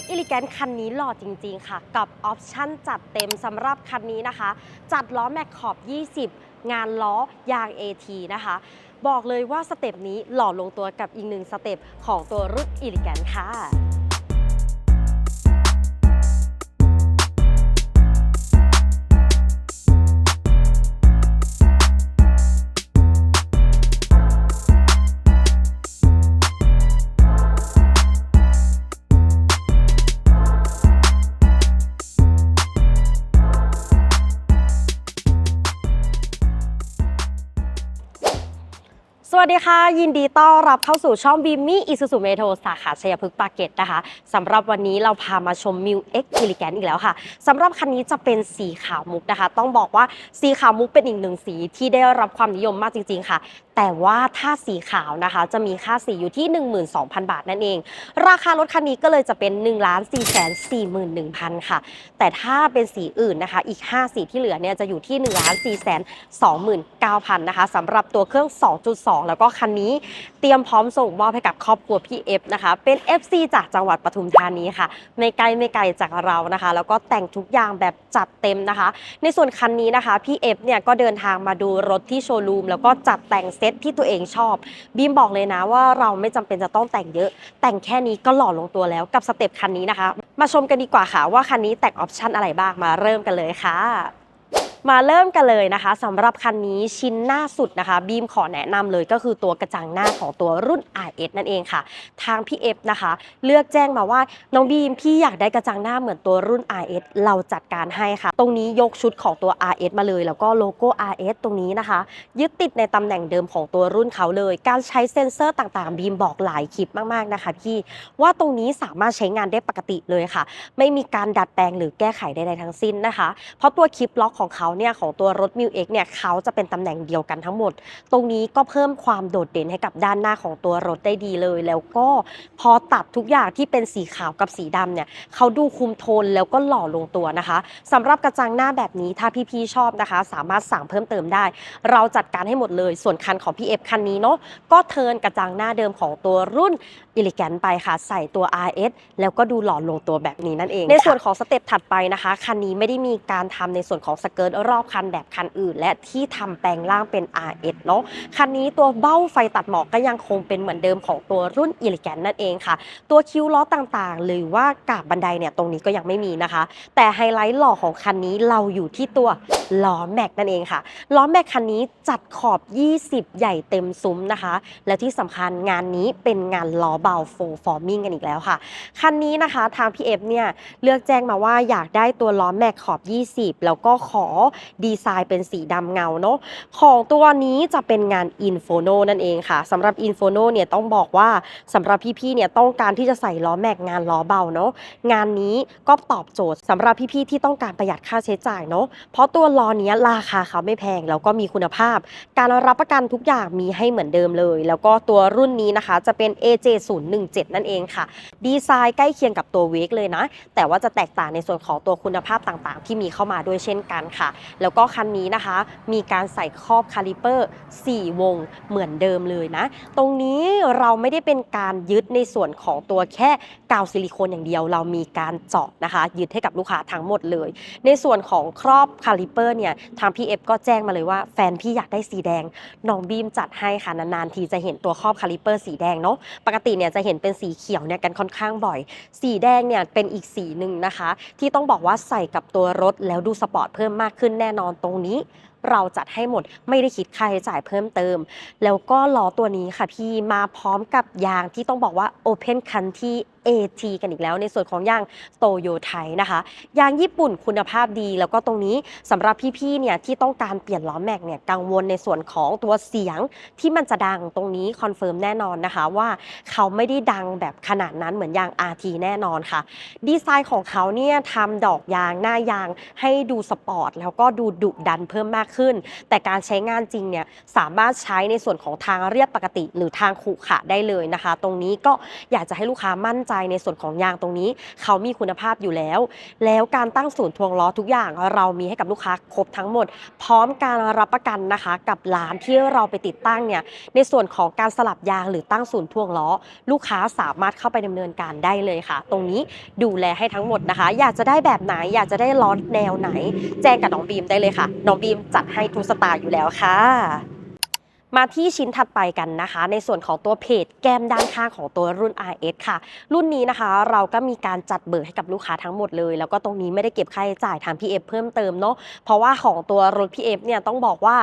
X Elegant คันนี้หล่อจริง ๆ ค่ะ กับออปชั่นจัดเต็มสำหรับคันนี้นะคะ จัดล้อแม็กขอบ 20 งานล้อยาง AT นะคะ บอกเลยว่าสเต็ปนี้หล่อลงตัวกับอีกหนึ่งสเต็ปของตัวรุ่น Elegant ค่ะ สดีค่ะ ยินดีต้อนรับเข้าสู่ช่องบีมี่อิสุสุเมโทสาขาชัยพฤกษ์ปากเกตนะคะสำหรับวันนี้เราพามาชมมิวเอ็กอิลิแกนอีกแล้วค่ะสำหรับคันนี้จะเป็นสีขาวมุกนะคะ ต้องบอกว่าสีขาวมุกเป็นอีกหนึ่งสีที่ได้รับความนิยมมากจริง ๆ ค่ะ แต่ว่าถ้าสีขาวนะคะ จะมีค่าสีอยู่ที่ 12,000 บาทนั่นเอง ราคารถคันนี้ก็เลยจะเป็น 1 4 4 1 0 0 0 ค่ะ แต่ถ้าเป็นสีอื่นนะคะ อีก 5 สีที่เหลือเนี่ยจะอยู่ที่ 1 4 2 9 0 0 0 นะคะสำหรับตัวเครื่อง 2.2 แล้วก็คันนี้เตรียมพร้อมส่งมอบให้กับครอบครัวพี่เอฟนะคะ เป็น FC จากจังหวัดปทุมธานีค่ะ ไม่ไกลไม่ไกลจากเรานะคะ แล้วก็แต่งทุกอย่างแบบจัดเต็มนะคะ ในส่วนคันนี้นะคะพี่เอฟเนี่ยก็เดินทางมาดูรถที่โชว์รูมแล้วก็จัดแต่งเซตที่ตัวเองชอบ บีมบอกเลยนะว่าเราไม่จำเป็นจะต้องแต่งเยอะ แต่งแค่นี้ก็หล่อลงตัวแล้วกับสเต็ปคันนี้นะคะ มาชมกันดีกว่าค่ะว่าคันนี้แต่งออปชันอะไรบ้างมาเริ่มกันเลยค่ะ มาเริ่มกันเลยนะคะสำหรับคันนี้ชิ้นหน้าสุดนะคะ บีมขอแนะนำเลยก็คือตัวกระจังหน้าของตัวรุ่น RS นั่นเองค่ะ ทางพี่เอฟนะคะ เลือกแจ้งมาว่าน้องบีมพี่อยากได้กระจังหน้าเหมือนตัวรุ่น RS เราจัดการให้ค่ะ ตรงนี้ยกชุดของตัว RS มาเลย แล้วก็โลโก้ RS ตรงนี้นะคะ ยึดติดในตำแหน่งเดิมของตัวรุ่นเขาเลย การใช้เซ็นเซอร์ต่างๆ บีมบอกหลายคลิปมากๆนะคะพี่ว่าตรงนี้สามารถใช้งานได้ปกติเลยค่ะ ไม่มีการดัดแปลงหรือแก้ไขใดๆทั้งสิ้นนะคะ เพราะตัวคลิปล็อกของเขาเนี่ยของตัวรถ m ิวเเนี่ยเขาจะเป็นตำแหน่งเดียวกันทั้งหมด ตรงนี้ก็เพิ่มความโดดเด่นให้กับด้านหน้าของตัวรถได้ดีเลย แล้วก็พอตัดทุกอย่างที่เป็นสีขาวกับสีดำเนี่ยเขาดูคุมโทนแล้วก็หล่อลงตัวนะคะสำหรับกระจังหน้าแบบนี้ถ้าพี่ๆชอบนะคะ สามารถสั่งเพิ่มเติมได้ เราจัดการให้หมดเลยส่วนคันของพี่เอฟคันนี้เนาะก็เทินกระจังหน้าเดิมของตัวรุ่นอิลิแกนไปค่ะ ใส่ตัว RS แล้วก็ดูหล่อลงตัวแบบนี้นั่นเอง ในส่วนของสเต็ปถัดไปนะคะ คันนี้ไม่ได้มีการทำในส่วนของสเกิร์ตรอบคันแบบคันอื่น และที่ทำแปลงร่างเป็น RS เนาะคันนี้ตัวเบ้าไฟตัดหมอกก็ยังคงเป็นเหมือนเดิมของตัวรุ่นอิลิแกนนั่นเองค่ะ ตัวคิ้วล้อต่างๆ หรือว่ากาบบันไดเนี่ยตรงนี้ก็ยังไม่มีนะคะ แต่ไฮไลท์หล่อของคันนี้เราอยู่ที่ตัวล้อแม็กนั่นเองค่ะล้อแม็กคันนี้จัดขอบ 20 ใหญ่เต็มซุ้มนะคะ และที่สำคัญงานนี้เป็นงานล้อเบาโฟฟอร์มิงกันอีกแล้วค่ะ คันนี้นะคะทางพี่เอฟเนี่ยเลือกแจ้งมาว่าอยากได้ตัวล้อแม็กขอบ 20 แล้วก็ขอดีไซน์เป็นสีดำเงาเนาะของตัวนี้จะเป็นงาน i n f o n o นั่นเองค่ะสำหรับ i n f o n o เนี่ยต้องบอกว่าสำหรับพี่ๆเนี่ยต้องการที่จะใส่ล้อแม็กงานล้อเบาเนาะงานนี้ก็ตอบโจทย์สำหรับพี่ๆที่ต้องการประหยัดค่าใช้จ่ายเนาะเพราะตัวล้อเนี้ยราคาเขาไม่แพงแล้วก็มีคุณภาพ การรับประกันทุกอย่างมีให้เหมือนเดิมเลย แล้วก็ตัวรุ่นนี้นะคะจะเป็น AJ017 นั่นเองค่ะ ดีไซน์ใกล้เคียงกับตัวเวกเลยนะ แต่ว่าจะแตกต่างในส่วนของตัวคุณภาพต่างๆ ที่มีเข้ามาด้วยเช่นกันค่ะแล้วก็คันนี้นะคะ มีการใส่ครอบคาลิเปอร์ 4 วงเหมือนเดิมเลยนะ ตรงนี้เราไม่ได้เป็นการยึดในส่วนของตัวแค่กาวซิลิโคนอย่างเดียว เรามีการเจาะนะคะ ยึดให้กับลูกค้าทั้งหมดเลย ในส่วนของครอบคาลิเปอร์เนี่ยทางพี่เอฟก็แจ้งมาเลยว่าแฟนพี่อยากได้สีแดงน้องบีมจัดให้ค่ะนานๆทีจะเห็นตัวครอบคาลิเปอร์สีแดงเนาะปกติเนี่ยจะเห็นเป็นสีเขียวเนี่ยกันค่อนข้างบ่อย สีแดงเนี่ยเป็นอีกสีหนึ่งนะคะ ที่ต้องบอกว่าใส่กับตัวรถแล้วดูสปอร์ตเพิ่มมากขึ้นแน่นอนตรงนี้ เราจัดให้หมดไม่ได้คิดค่าใช้จ่ายเพิ่มเติม แล้วก็ล้อตัวนี้ค่ะพี่มาพร้อมกับยางที่ต้องบอกว่า Open คันที่ AT กันอีกแล้วในส่วนของยางโตโยไทยนะคะ ยางญี่ปุ่นคุณภาพดีแล้วก็ตรงนี้สำหรับพี่ๆเนี่ยที่ต้องการเปลี่ยนล้อแม็กเนี่ยกังวลในส่วนของตัวเสียงที่มันจะดังตรงนี้คอนเฟิร์มแน่นอนนะคะว่าเขาไม่ได้ดังแบบขนาดนั้นเหมือนยาง RT แน่นอนค่ะ ดีไซน์ของเขาเนี่ยทำดอกยางหน้ายางให้ดูสปอร์ตแล้วก็ดูดุดันเพิ่มมากขึ้น แต่การใช้งานจริงเนี่ยสามารถใช้ในส่วนของทางเรียบปกติ หรือทางขรุขระได้เลยนะคะ ตรงนี้ก็อยากจะให้ลูกค้ามั่นใจในส่วนของยางตรงนี้ เขามีคุณภาพอยู่แล้ว แล้วการตั้งศูนย์ทวงล้อทุกอย่างเรามีให้กับลูกค้าครบทั้งหมด พร้อมการรับประกันนะคะ กับร้านที่เราไปติดตั้งเนี่ยในส่วนของการสลับยางหรือตั้งศูนย์ทวงล้อ ลูกค้าสามารถเข้าไปดำเนินการได้เลยค่ะ ตรงนี้ดูแลให้ทั้งหมดนะคะ อยากจะได้แบบไหนอยากจะได้ล้อแนวไหน แจ้งกับน้องบีมได้เลยค่ะน้องบีมจัดให้ทุกสไตล์อยู่แล้วค่ะ มาที่ชิ้นถัดไปกันนะคะ ในส่วนของตัวเพจแก้มด้านข้างของตัวรุ่น RS ค่ะ รุ่นนี้นะคะเราก็มีการจัดเบิกให้กับลูกค้าทั้งหมดเลย แล้วก็ตรงนี้ไม่ได้เก็บค่าใช้จ่ายทาง PF เพิ่มเติมเนาะเพราะว่าของตัวรถ PF เนี่ยต้องบอกว่า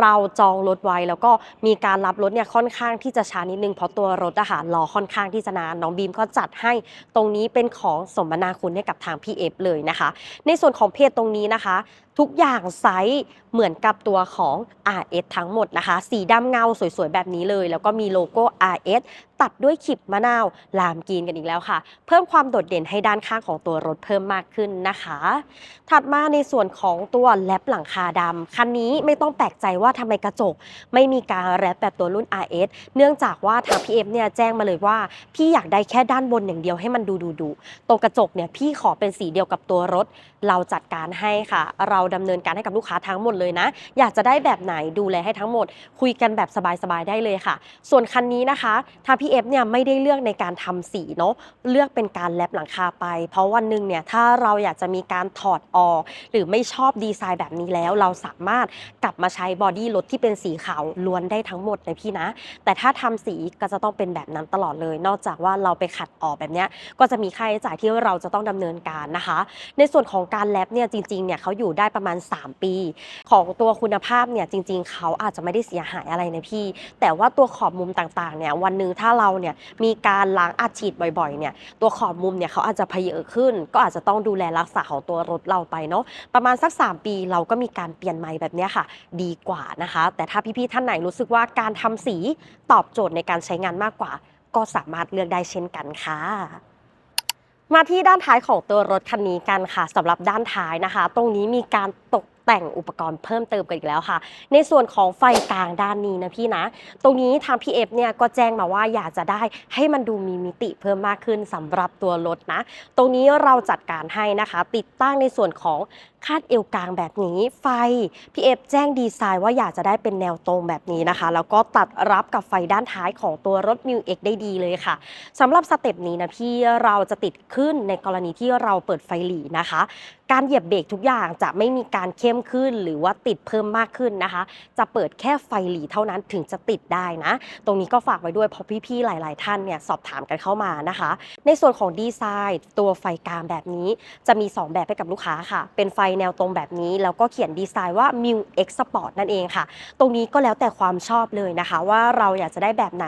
เราจองรถไว้แล้วก็มีการรับรถเนี่ยค่อนข้างที่จะช้านิดนึงเพราะตัวรถอะค่ะรอค่อนข้างที่จะนานน้องบีมก็จัดให้ตรงนี้เป็นของสมนาคุณให้กับทาง PF เลยนะคะ ในส่วนของเพจตรงนี้นะคะ ทุกอย่างไซส์เหมือนกับตัวของ RS ทั้งหมดนะคะ สีดำเงาสวยๆ แบบนี้เลย แล้วก็มีโลโก้ RS ตัดด้วยขีบมะนาวลามกีนกันอีกแล้วค่ะ เพิ่มความโดดเด่นให้ด้านข้างของตัวรถเพิ่มมากขึ้นนะคะ ถัดมาในส่วนของตัวแรปหลังคาดำคันนี้ไม่ต้องแปลกใจว่าทำไมกระจก ไม่มีการแรปแบบตัวรุ่น RS เนื่องจากว่าทาง PM เนี่ยแจ้งมาเลยว่า พี่อยากได้แค่ด้านบนอย่างเดียวให้มันดูดูดูตรงกระจกเนี่ยพี่ขอเป็นสีเดียวกับตัวรถ เราจัดการให้ค่ะ เราดำเนินการให้กับลูกค้าทั้งหมดเลยนะ อยากจะได้แบบไหนดูแลให้ทั้งหมด คุยกันแบบสบายๆได้เลยค่ะ ส่วนคันนี้นะคะทาง PF เนี่ยไม่ได้เลือกในการทำสีเนาะเลือกเป็นการแลบหลังคาไป เพราะวันหนึ่งเนี่ยถ้าเราอยากจะมีการถอดออก หรือไม่ชอบดีไซน์แบบนี้แล้ว เราสามารถกลับมาใช้บอดี้รถที่เป็นสีขาวล้วนได้ทั้งหมดเลยพี่นะ แต่ถ้าทำสีก็จะต้องเป็นแบบนั้นตลอดเลย นอกจากว่าเราไปขัดออกแบบเนี้ยก็จะมีค่าใช้จ่ายที่เราจะต้องดำเนินการนะคะ ในส่วนของการแลบเนี่ยจริงๆเนี่ยเขาอยู่ได้ประมาณ 3 ปี ของตัวคุณภาพเนี่ยจริง ๆเขาอาจจะไม่ได้เสียหายอะไรนะพี่ แต่ว่าตัวขอบมุมต่างๆเนี่ยวันหนึ่งถ้าเราเนี่ยมีการล้างอัดฉีดบ่อยๆเนี่ยตัวขอบมุมเนี่ยเขาอาจจะเพเยอะขึ้น ก็อาจจะต้องดูแลรักษาของตัวรถเราไปเนาะประมาณสัก 3 ปีเราก็มีการเปลี่ยนใหม่แบบเนี้ยค่ะ ดีกว่านะคะ แต่ถ้าพี่ๆท่านไหนรู้สึกว่าการทำสีตอบโจทย์ในการใช้งานมากกว่า ก็สามารถเลือกได้เช่นกันค่ะมาที่ด้านท้ายของตัวรถคันนี้กันค่ะสำหรับด้านท้ายนะคะ ตรงนี้มีการตก แต่งอุปกรณ์เพิ่มเติมกันอีกแล้วค่ะ ในส่วนของไฟกลางด้านนี้นะพี่นะ ตรงนี้ทาง PF เอฟเนี่ยก็แจ้งมาว่าอยากจะได้ให้มันดูมีมิติเพิ่มมากขึ้นสำหรับตัวรถนะ ตรงนี้เราจัดการให้นะคะ ติดตั้งในส่วนของคาดเอวกลางแบบนี้ ไฟ PF แจ้งดีไซน์ว่าอยากจะได้เป็นแนวตรงแบบนี้นะคะ แล้วก็ตัดรับกับไฟด้านท้ายของตัวรถ m ิ X ได้ดีเลยค่ะสำหรับสเต็ปนี้นะพี่เราจะติดขึ้นในกรณีที่เราเปิดไฟหลีนะคะ การเหยียบเบรกทุกอย่างจะไม่มีการเข้มขึ้น หรือว่าติดเพิ่มมากขึ้นนะคะ จะเปิดแค่ไฟหลีเท่านั้นถึงจะติดได้นะ ตรงนี้ก็ฝากไว้ด้วยเพราะพี่ๆหลาย ๆ ท่านเนี่ยสอบถามกันเข้ามานะคะ ในส่วนของดีไซน์ตัวไฟกลางแบบนี้ จะมี 2 แบบให้กับลูกค้าค่ะ เป็นไฟแนวตรงแบบนี้ แล้วก็เขียนดีไซน์ว่า m i u X Sport นั่นเองค่ะ ตรงนี้ก็แล้วแต่ความชอบเลยนะคะ ว่าเราอยากจะได้แบบไหน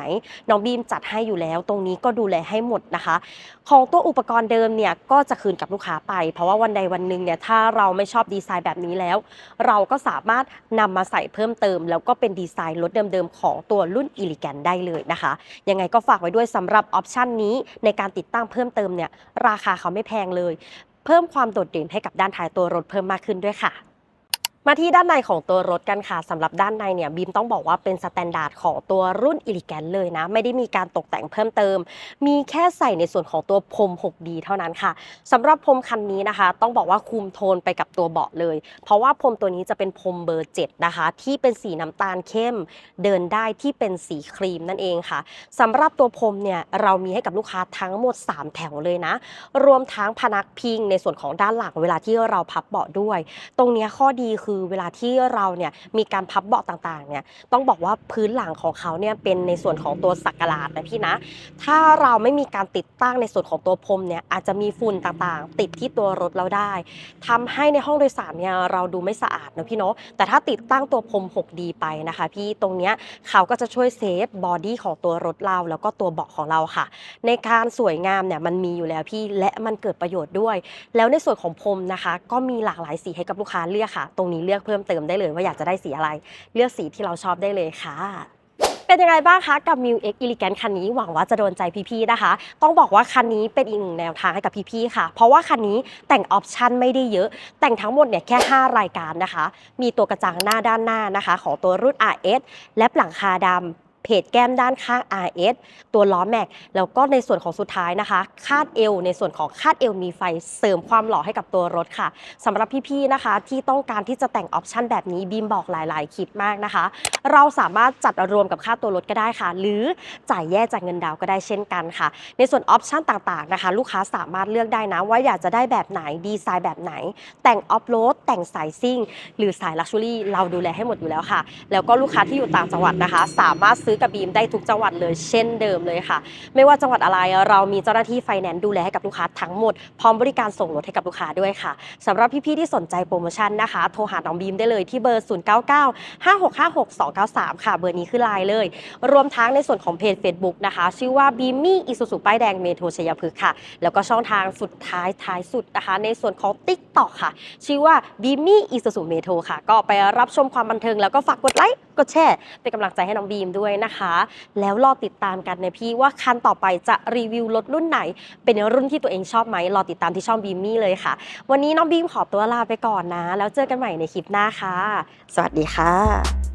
น้องบีมจัดให้อยู่แล้ว ตรงนี้ก็ดูแลให้หมดนะคะ ของตัวอุปกรณ์เดิมเนี่ยก็จะคืนกับลูกค้าไป เพราะว่าวันใดวันหนึ่งนึงเนี่ยถ้าเราไม่ชอบดีไซน์แบบนี้แล้ว เราก็สามารถนำมาใส่เพิ่มเติม แล้วก็เป็นดีไซน์รถเดิมๆ ของตัวรุ่นอิลิแกนได้เลยนะคะ ยังไงก็ฝากไว้ด้วยสำหรับออปชันนี้ในการติดตั้งเพิ่มเติมเนี่ยราคาเขาไม่แพงเลย เพิ่มความโดดเด่นให้กับด้านท้ายตัวรถเพิ่มมากขึ้นด้วยค่ะ มาที่ด้านในของตัวรถกันค่ะสำหรับด้านในเนี่ยบีมต้องบอกว่าเป็นสแตนดาร์ดของตัวรุ่น e l e g a n เลยนะ ไม่ได้มีการตกแต่งเพิ่มเติม มีแค่ใส่ในส่วนของตัวพรม 6D เท่านั้นค่ะสำหรับพรมคันนี้นะคะ ต้องบอกว่าคุมโทนไปกับตัวเบาะเลย เพราะว่าพรมตัวนี้จะเป็นพรมเบอร์ 7 นะคะ ที่เป็นสีน้ำตาลเข้ม เดินได้ที่เป็นสีครีมนั่นเองค่ะสำหรับตัวพรมเนี่ยเรามีให้กับลูกค้าทั้งหมด 3 แถวเลยนะ รวมทั้งพนักพิงในส่วนของด้านหลังเวลาที่เราพับเบาะด้วย ตรงนี้ข้อดีคือเวลาที่เราเนี่ยมีการพับเบาะต่างๆเนี่ยต้องบอกว่าพื้นหลังของเขาเนี่ยเป็นในส่วนของตัวสักหลาดนะพี่นะ ถ้าเราไม่มีการติดตั้งในส่วนของตัวพรมเนี่ยอาจจะมีฝุ่นต่างๆ ติดที่ตัวรถเราได้ทำให้ในห้องโดยสารเนี่ยเราดูไม่สะอาดนะพี่เนาะแต่ถ้าติดตั้งตัวพรม 6D ไปนะคะ พี่ตรงเนี้ยเขาก็จะช่วยเซฟบอดี้ของตัวรถเราแล้วก็ตัวเบาะของเราค่ะ ในการสวยงามเนี่ยมันมีอยู่แล้วพี่และมันเกิดประโยชน์ด้วย แล้วในส่วนของพรมนะคะ ก็มีหลากหลายสีให้กับลูกค้าเลือกค่ะ ตรงนี้เลือกเพิ่มเติมได้เลยว่าอยากจะได้สีอะไร เลือกสีที่เราชอบได้เลยค่ะเป็นยังไงบ้างคะกับ m ิ X Elegant คันนี้หวังว่าจะโดนใจพี่ๆนะคะ ต้องบอกว่าคันนี้เป็นอีกหนึ่งแนวทางให้กับพี่ๆค่ะ เพราะว่าคันนี้แต่งออปชันไม่ได้เยอะ แต่งทั้งหมดเนี่ยแค่ 5 รายการนะคะ มีตัวกระจังหน้าด้านหน้านะคะ ของตัวรุ่น RS และหลังคาดำ เพจแก้มด้านข้าง RS ตัวล้อแม็ก แล้วก็ในส่วนของสุดท้ายนะคะ คาดเอว ในส่วนของคาดเอวมีไฟเสริมความหล่อให้กับตัวรถค่ะสำหรับพี่ๆนะคะ ที่ต้องการที่จะแต่งออปชันแบบนี้บีมบอกหลายๆคลิปมากนะคะ เราสามารถจัดรวมกับค่าตัวรถก็ได้ค่ะ หรือจ่ายแยกจากเงินดาวก็ได้เช่นกันค่ะ ในส่วนออปชันต่างๆนะคะ ลูกค้าสามารถเลือกได้นะ ว่าอยากจะได้แบบไหนดีไซน์แบบไหน แต่งออฟโรดแต่งสายซิ่ง หรือสายลักชัวรี่เราดูแลให้หมดอยู่แล้วค่ะ แล้วก็ลูกค้าที่อยู่ต่างจังหวัดนะคะ สามารถซื้อกับบีมได้ทุกจังหวัดเลยเช่นเดิมเลยค่ะ ไม่ว่าจังหวัดอะไรเรามีเจ้าหน้าที่ไฟแนนซ์ดูแลให้กับลูกค้าทั้งหมด พร้อมบริการส่งรถให้กับลูกค้าด้วยค่ะสำหรับพี่ๆที่สนใจโปรโมชั่นนะคะ โทรหาน้องบีมได้เลยที่เบอร์ 0995656293 ค่ะเบอร์นี้คือไลน์เลย รวมทั้งในส่วนของเพจ Facebook นะคะ ชื่อว่าบีมมี่อิสุสุป้ายแดงเมโทรชัยพฤกษ์ค่ะ แล้วก็ช่องทางสุดท้ายท้ายสุดนะคะ ในส่วนของ t ิ k t o k ค่ะ ชื่อว่าบีมี่อิสุสุเมโทรค่ะ ก็ไปรับชมความบันเทิงแล้วก็ฝากกดไลค์กดแชร์เป็นกำลังใจให้น้องบีมด้วยนะคะ แล้วรอติดตามกันนะพี่ว่าคันต่อไปจะรีวิวรถรุ่นไหน เป็นรุ่นที่ตัวเองชอบไหมรอติดตามที่ช่องบีมมี่เลยค่ะ วันนี้น้องบีมขอตัวลาไปก่อนนะ แล้วเจอกันใหม่ในคลิปหน้าค่ะ สวัสดีค่ะ